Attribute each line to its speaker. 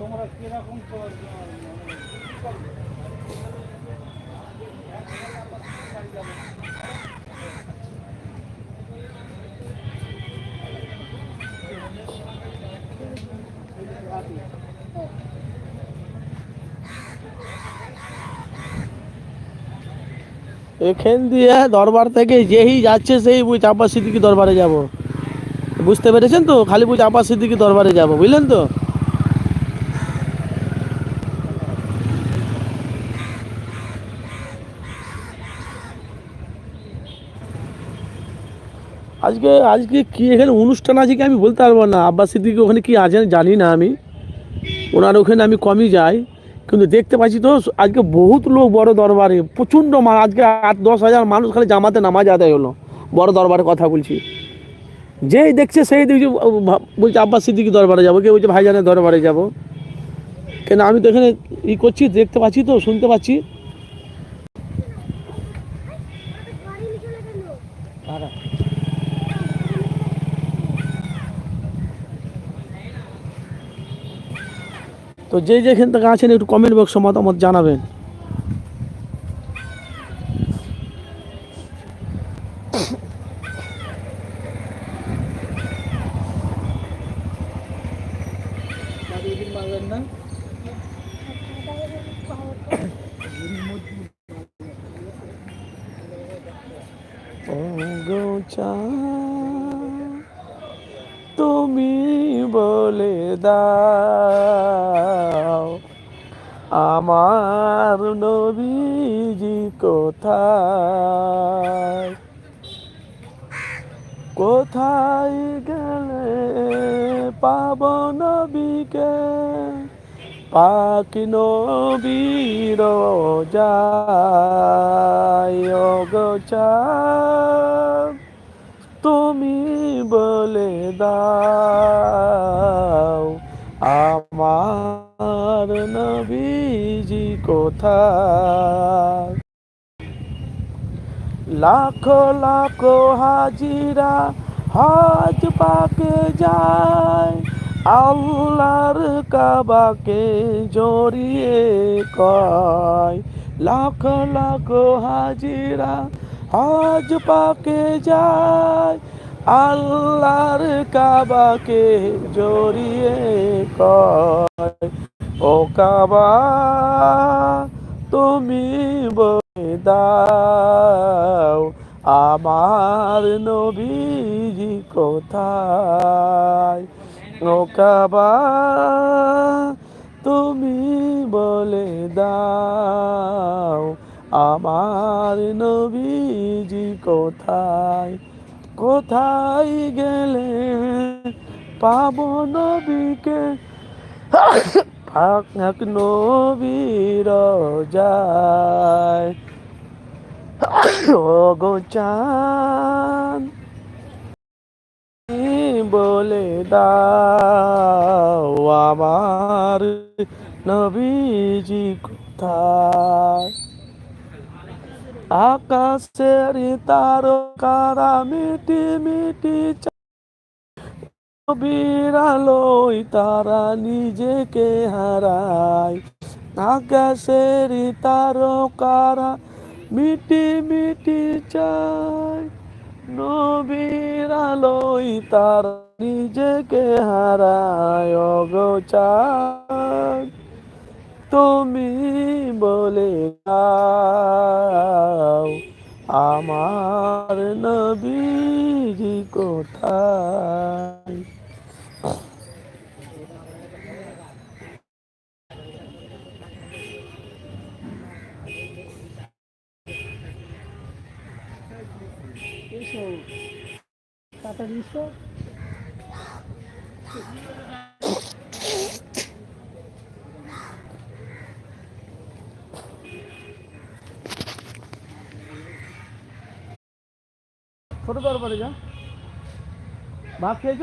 Speaker 1: তোমরা কীরকম
Speaker 2: এখান দিয়ে দরবার থেকে যেই যাচ্ছে সেই বুঝ আব্বাস সিদ্দিকি দরবারে যাব। বুঝতে পেরেছেন তো? খালি বুঝ আব্বাস সিদ্দিকি দরবারে যাব, বুঝলেন তো? আজকে আজকে কি এখানে অনুষ্ঠান আছে কি আমি বলতে পারব না। আব্বাস সিদ্দিকি ওখানে কি আছে জানি না আমি। ওনার ওখানে আমি কমই যাই। কিন্তু দেখতে পাচ্ছি তো, আজকে বহুত লোক বড় দরবারে, প্রচণ্ড মা আজকে আট, দশ হাজার মানুষ খালি জামাতে নামাজ আদায় হলো। বড় দরবারে কথা বলছি। যেই দেখছে সেই দেখছি, বলছে আব্বাস সিদ্দিকি দরবারে যাব, কেউ বলছে ভাইজানের দরবারে যাব। কেন আমি তো এখানে ই করছি, দেখতে পাচ্ছি তো, শুনতে পাচ্ছি। তো যে যেখান থেকে আছেন একটু কমেন্ট বক্সে মতামত জানাবেন। তুমি বলে আমার নবীজি কোথায়? কোথায় গেলে পাব নবীকে? পাক নবীর যায় তুমি বলে দাও। নবীজি কোথায়? লাখো লাখো হাজিরা হাজ পাকে যায়, আল্লাহর কাবাকে জড়িয়ে কয়। লাখ লাখ হাজিরা হাজ পাকে যায়, আল্লাহর কাবাকে জড়িয়ে কয়। ও কাবা, তুমি বলে দাও, আমার নবীজি কোথায়? ও কাবা, তুমি বলে দাও, আমার নবীজি কোথায়? কোথায় গেলে পাবো নবীকে? ফাঁক নবীর যায়। বলে দাও আমার নবীজি কোথায়? আকাশের তারকারা মিটি মিটি বিড়ালই তারা নিজেকে হারায়। আকাশের তারকারা মিটি মিটি চায়। নবীর আলোই তারা নিজেকে হারায় চাঁদ তুমি বলে দাও, আমার নবীজি কোথায়?
Speaker 1: এসো। তাড়াতাড়ি এসো।
Speaker 2: ছোট দরবারে যা। ভাত খেয়েছ?